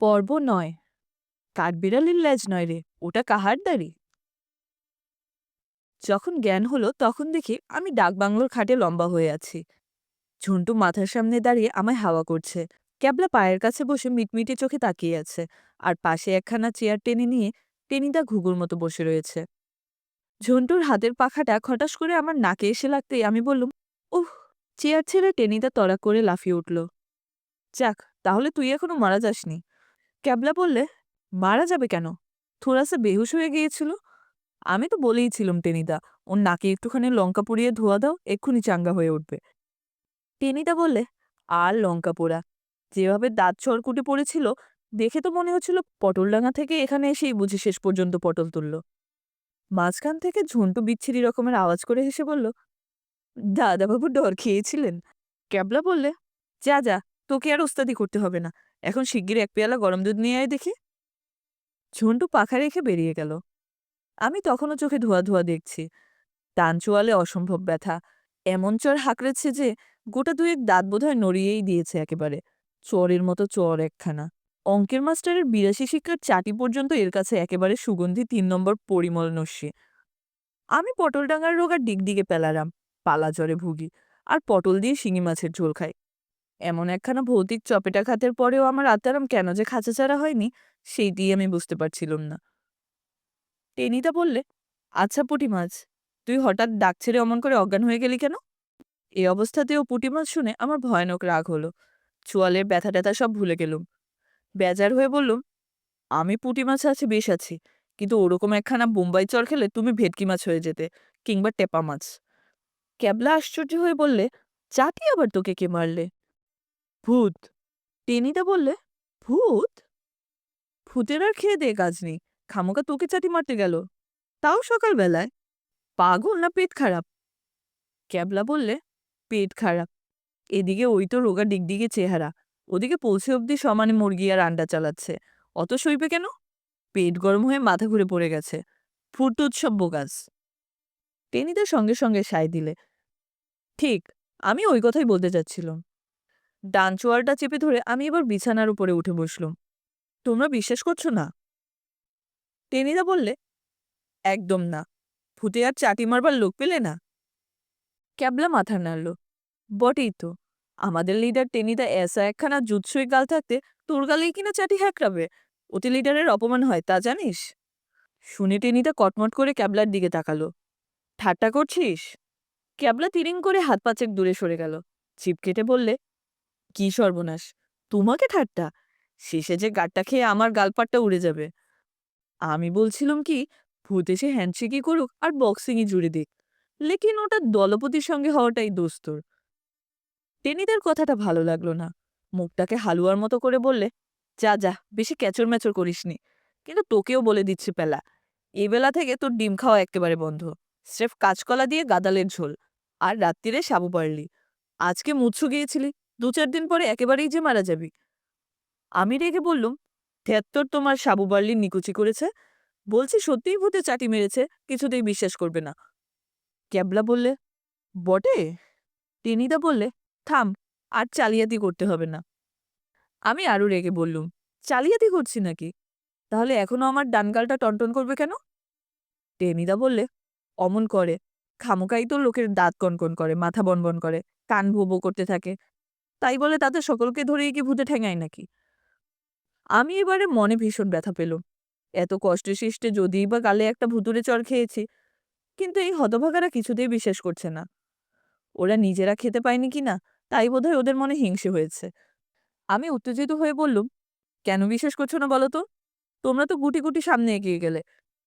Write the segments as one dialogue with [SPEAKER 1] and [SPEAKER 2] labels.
[SPEAKER 1] পর্ব নয়। কাঠবিড়ালির ল্যাজ নয় রে, ওটা কাহার দাড়ি? যখন জ্ঞান হলো, তখন দেখি আমি ডাকবাংলোর খাটে লম্বা হয়ে আছি। ঝন্টু মাথার সামনে দাঁড়িয়ে আমায় হাওয়া করছে। ক্যাবলা পায়ের কাছে বসে মিটমিটে চোখে তাকিয়ে আছে আর পাশে একখানা চেয়ার টেনে নিয়ে টেনিদা ঘুঘুর মতো বসে রয়েছে। ঝন্টুর হাতের পাখাটা খটাস করে আমার নাকে এসে লাগতেই আমি বললুম, উহ, চেয়ার ছেড়ে টেনিদা তড়া করে লাফিয়ে উঠল। যাক, তাহলে তুই এখনও মারা যাসনি। ক্যাবলা বললে, মারা যাবে কেন? থোড়াসা বেহুশ হয়ে গিয়েছিল? আমি তো বলেইছিলাম টেনিদা, ওর নাকে একটুখানি লঙ্কা পুড়িয়ে ধোয়া দাও, এক্ষুনি চাঙ্গা হয়ে উঠবে। টেনিদা বললে, আর লঙ্কা পোড়া, যেভাবে দাঁত ছড়কুটে পড়েছিল, দেখে তো মনে হচ্ছিল পটলডাঙা থেকে এখানে এসেই বুঝি শেষ পর্যন্ত পটল তুলল। মাঝখান থেকে ঝন্টু বিচ্ছিরি রকমের আওয়াজ করে হেসে বলল, দাদাবাবু ডর খেয়েছিলেন? ক্যাবলা বললে, যা যা, তোকে আর ওস্তাদি করতে হবে না। এখন শিগগির এক পেয়ালা গরম দুধ নিয়ে আয় দেখি। ঝন্টু পাখা রেখে বেরিয়ে গেল। আমি তখনও চোখে ধোয়া ধোয়া দেখছি। টান চোয়ালে অসম্ভব ব্যথা। এমন চর হাঁকড়েছে যে, গোটা দুয়েক দাঁত বোধহয় নড়িয়েই দিয়েছে একেবারে। চরের মতো চর একখানা। অঙ্কের মাস্টারের বিরাশি শিক্ষার চাটি পর্যন্ত এর কাছে একেবারে সুগন্ধি তিন নম্বর পরিমল নস্যি। আমি পটলডাঙ্গার রোগা ডিগডিগে পেলারাম, পালা জ্বরে ভুগি, আর পটল দিয়ে শিঙি মাছের ঝোল খাই। এমন একখানা ভৌতিক চপেটা খাতের পরেও আমার আত্মারাম কেন যে খাঁচা ছাড়া হয়নি সেইটি আমি বুঝতে পারছিলাম না। টেনিদা বললে আচ্ছা পুঁটি মাছ, তুই হঠাৎ ডাক ছেড়ে অমন করে অজ্ঞান হয়ে গেলি কেন? এই অবস্থাতেও পুঁটি মাছ শুনে আমার ভয়ানক রাগ হলো। চোয়ালের ব্যথা ট্যাথা সব ভুলে গেলুম। বেজার হয়ে বললুম, আমি পুঁটি মাছ আছে, বেশ আছি, কিন্তু ওরকম একখানা বোম্বাই চর খেলে তুমি ভেটকি মাছ হয়ে যেতে, কিংবা টেপা মাছ। ক্যাবলা আশ্চর্য হয়ে বললে, চাটি আবার তোকে কে মারলে? ভূত। টেনিদা বললে, ভূত? ভূতের আর খেয়ে দে কাজ নেই। খামোকা তোকে চাটি মারতে গেল। তাও সকালবেলায়। পাগল না পেট খারাপ? ক্যাবলা বললে, পেট খারাপ। এদিকে ওই তো রোগা ডিগডিগে চেহারা। ওদিকে পৌঁছে অবধি সমানে মুরগি আর আন্ডা চালাচ্ছে। অত সইবে কেন? পেট গরম হয়ে মাথা ঘুরে পড়ে গেছে। ফুট উৎসব বোগাস। টেনিদের সঙ্গে সঙ্গে সায় দিলে, ঠিক, আমি ওই কথাই বলতে চাচ্ছিলাম। ডান চোয়ারটা চেপে ধরে আমি এবার বিছানার উপরে উঠে বসলুম। তোমরা বিশ্বাস করছ না? টেনিদা বললে, একদম না। ভূতে আর চাটি মারবার লোক পেলে না? ক্যাবলা মাথা নাড়ল। বটেই তো। আমাদের লিডার টেনিদা এসা একখানা জুৎসই গাল থাকতে তোর গালেই কিনা চাটি হ্যাকড়াবে অতি লিডারের অপমান হয়, তা জানিস? শুনে টেনিদা কটমট করে ক্যাবলার দিকে তাকালো। ঠাট্টা করছিস? ক্যাবলা তিরিং করে হাত পাচেক দূরে সরে গেল। চিপ কেটে বললে কি সর্বনাশ? তোমাকে ঠাট্টা? শেষে যে গাটটা খেয়ে আমার গালপাটটা উড়ে যাবে। আমি বলছিলাম কি, ভূত এসে হ্যান্ডশেকই করুক আর বক্সিংই জুড়ে দিক। লেকিন ওটা দলপতির সঙ্গে হওয়াটাই দোস্তর টেনিদের কথাটা ভালো লাগল না। মুখটাকে হালুয়ার মতো করে বললে, যা যা, বেশি ক্যাচর ম্যাচর করিসনি। কিন্তু তোকেও বলে দিচ্ছি পেলা। এই বেলা থেকে তোর ডিম খাওয়া একেবারে বন্ধ। স্রেফ কাঁচকলা দিয়ে গাদালের ঝোল। আর রাত্রিরে সাবু পারলি। আজকে মুচ্ছু গিয়েছিলি। দু চার দিন পরে একেবারেই যে মারা যাবি। আমি রেগে বললুম তেহাত্তর তোমার সাবু বার্লি নিকুচি করেছে। বলছি সত্যিই ভূতে চাটি মেরেছে, কিছুতেই বিশ্বাস করবে না। ক্যাবলা বললে, বটে? টেনিদা বললে, থাম, আর চালিয়াতি করতে হবে না। আমি আরও রেগে বললুম, চালিয়াতি করছি নাকি? তাহলে এখনও আমার ডানগালটা টনটন করবে কেন? টেনিদা বললে, অমন করে, খামোকাই তো লোকের দাঁত কনকন করে, মাথা বনবন করে, কান ভোবো করতে থাকে। তাই বলে তাতে সকলকে ধরেই কি ভূতে ঠেঙায় নাকি? আমি এবারে মনে ভীষণ ব্যথা পেলুম এত কষ্টে সৃষ্টে যদিই বা গালে একটা ভুতুরে চর খেয়েছি, কিন্তু এই হতভাগারা কিছুতেই বিশ্বাস করছে না। ওরা নিজেরা খেতে পায়নি কি না, তাই বোধহয় ওদের মনে হিংসে হয়েছে। আমি উত্তেজিত হয়ে বললুম, কেন বিশ্বাস করছ না বলো তো? তোমরা তো গুটি গুটি সামনে এগিয়ে গেলে।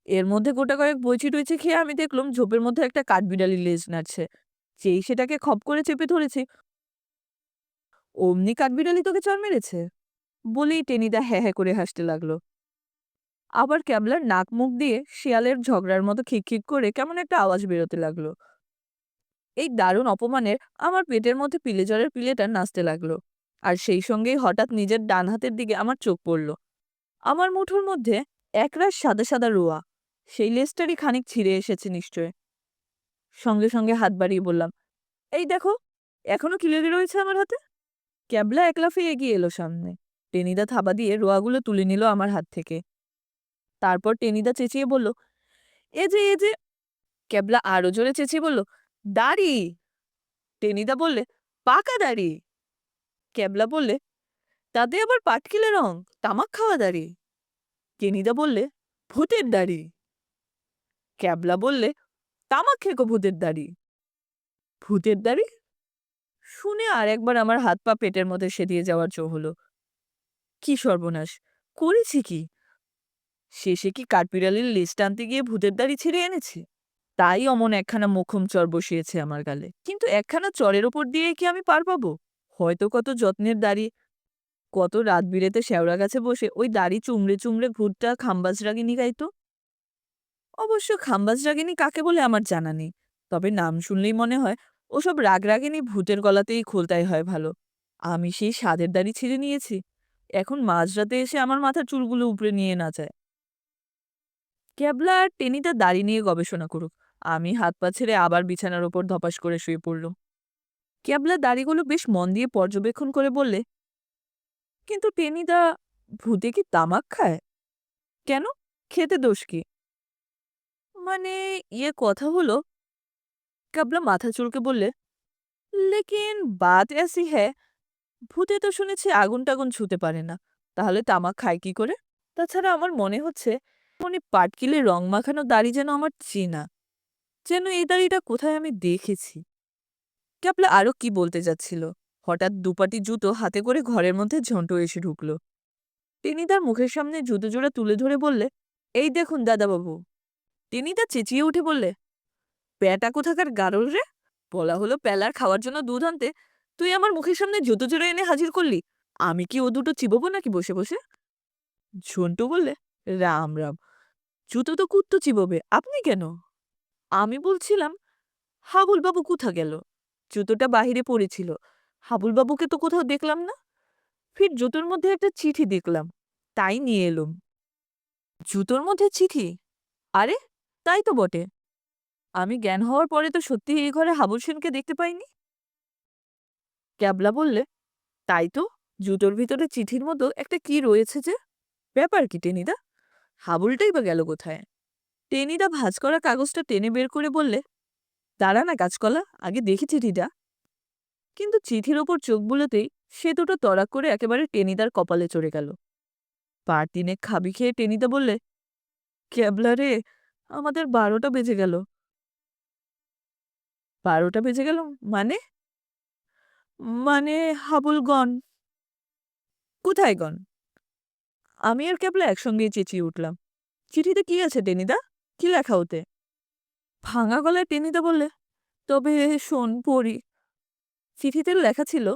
[SPEAKER 1] এর মধ্যে গোটা কয়েক বইচি টইচি খেয়ে আমি দেখলাম ঝোপের মধ্যে একটা কাঠবিড়ালি লেজ নাড়ছে। যেই সেটাকে খপ করে চেপে ধরেছি অমনি কাঠবিড়ালি তোকে চর মেরেছে? বলেই টেনিদা হ্যাঁ হ্যাঁ করে হাসতে লাগল। আবার ক্যাবলার নাক মুখ দিয়ে শিয়ালের ঝগড়ার মতো খিকখিক করে কেমন একটা আওয়াজ বেরোতে লাগল। এই দারুণ অপমানের আমার পেটের মধ্যে পিলে জ্বরের পিলেটা নাচতে লাগল। আর সেই সঙ্গেই হঠাৎ নিজের ডান হাতের দিকে আমার চোখ পড়ল। আমার মুঠোর মধ্যে একরাশ সাদা সাদা রোয়া। সেই লেজটারই খানিক ছিঁড়ে এসেছে নিশ্চয়। সঙ্গে সঙ্গে হাত বাড়িয়ে বললাম, এই দেখো, এখনও কিলেরি রয়েছে আমার হাতে? ক্যাবলা একলাফে এগিয়ে এলো সামনে। টেনিদা থাবা দিয়ে রোয়াগুলো তুলে নিল আমার হাত থেকে। তারপর টেনিদা চেঁচিয়ে বলল, এ যে এ যে। ক্যাবলা আরও জোরে চেঁচিয়ে বলল, দাড়ি। টেনিদা বললে, পাকা দাড়ি। ক্যাবলা বললে, তাতে আবার পাটকিলে রং, তামাক খাওয়া দাড়ি। টেনিদা বললে, ভূতের দাড়ি। ক্যাবলা বললে, তামাক খেকো ভূতের দাড়ি। ভূতের দাড়ি? শুনে আর একবার আমার হাত পা পেটের মধ্যে সেদিয়ে যাওয়ার চো হলো। কি সর্বনাশ, করেছি কি? শেষে কি কাঠবিড়ালির লেজ টানতে গিয়ে ভূতের দাড়ি ছিঁড়ে এনেছে? তাই অমন একখানা মোক্ষম চর বসিয়েছে আমার গালে। কিন্তু একখানা চরের ওপর দিয়ে কি আমি পার পাবো? হয়তো কত যত্নের দাড়ি। কত রাত বিরেতে শেওড়া গাছে বসে ওই দাড়ি চুমড়ে চুমড়ে ভূতটা খাম্বাজ রাগিনী গাইতো? অবশ্য খাম্বাজ রাগিনী কাকে বলে আমার জানা নেই। তবে নাম শুনলেই মনে হয় ওসব রাগ রাগিনী ভূতের গলাতেই খোলতাই হয় ভালো। আমি সেই স্বাদের দাড়ি ছিঁড়ে নিয়েছি। এখন মাঝরাতে এসে আমার মাথার চুলগুলো উপরে নিয়ে না যায়। ক্যাবলা আর টেনিটা দাড়ি নিয়ে গবেষণা করুক। আমি হাত পা ছেড়ে আবার বিছানার ওপর ধপাস করে শুয়ে পড়লুম। ক্যাবলা দাড়িগুলো বেশ মন দিয়ে পর্যবেক্ষণ করে বললে, কিন্তু টেনিদা ভূতে কি তামাক খায়? কেন? খেতে দোষ কি? মানে ইয়ে কথা হলো কাবলা মাথা চুলকে বললে, লেকিন, বাত এসি হ্যাঁ ভূতে তো শুনেছি আগুন টাগুন ছুতে পারে না। তাহলে তামাক খায় কি করে? তাছাড়া আমার মনে হচ্ছে মনে পাটকিলে রং মাখানো দাড়ি যেন আমার চেনা। যেন এই দাড়িটা কোথায় আমি দেখেছি। ক্যাপলা আরও কি বলতে যাচ্ছিল? হঠাৎ দুপাটি জুতো হাতে করে ঘরের মধ্যে ঝন্টু এসে ঢুকল। তিনি তার মুখের সামনে জুতো জোড়া তুলে ধরে বললে, এই দেখুন দাদাবাবু। তিনি তা চেঁচিয়ে উঠে বললে প্যাটা কোথাকার গারল রে? বলা হলো প্যালার খাওয়ার জন্য দুধ আনতে। তুই আমার মুখের সামনে জুতো জোড়া এনে হাজির করলি। আমি কি ও দুটো চিববো নাকি বসে বসে? ঝন্টু বললে, রাম রাম। জুতো তো কুত্তো চিববে, আপনি কেন? আমি বলছিলাম, হাবুলবাবু কোথা গেল? জুতোটা বাহিরে পড়েছিল। হাবুলবাবুকে তো কোথাও দেখলাম না। ফির জুতোর মধ্যে একটা চিঠি দেখলাম। তাই নিয়ে এলুম। জুতোর মধ্যে চিঠি? আরে, তাই তো বটে। আমি জ্ঞান হওয়ার পরে তো সত্যি এই ঘরে হাবুল সেনকে দেখতে পাইনি? ক্যাবলা বললে, তাই তো, জুতোর ভিতরে চিঠির মতো একটা কি রয়েছে যে? ব্যাপার কি, টেনিদা? হাবুলটাই বা গেল কোথায়? টেনিদা ভাঁজ করা কাগজটা টেনে বের করে বললে, দাঁড়া না কাজকলা আগে দেখি চিঠিটা। কিন্তু চিঠির ওপর চোখ বুলোতেই সে দুটো তরাক করে একেবারে টেনিদার কপালে চড়ে গেল। পার তিনে খাবি খেয়ে টেনিদা বললে, ক্যাবলা রে, আমাদের বারোটা বেজে গেল। বারোটা বেজে গেল মানে? মানে হাবুল গন কোথায় গন আমি আর ক্যাবলা একসঙ্গেই চেঁচিয়ে উঠলাম। চিঠিতে কি আছে, টেনিদা? কি লেখা ওতে? ভাঙা গলায় টেনিদা বললে, তবে শোন, পড়ি। চিঠিতে লেখা ছিল,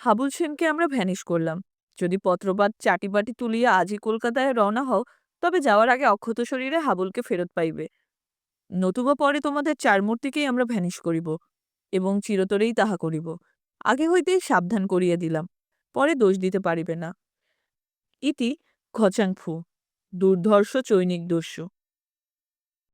[SPEAKER 1] হাবুল সেনকে আমরা ভ্যানিশ করলাম। যদি পত্রপাত চাটিবাটি তুলিয়া আজই কলকাতায় রওনা হও, তবে যাওয়ার আগে অক্ষত শরীরে হাবুলকে ফেরত পাইবে। নতুবা পরে তোমাদের চার মূর্তিকেই আমরা ভ্যানিশ করিব এবং চিরতরেই তাহা করিব। আগে হইতেই সাবধান করিয়া দিলাম, পরে দোষ দিতে পারিবে না। ইতি খচাংফু দুর্ধর্ষ চৈনিক দস্যু।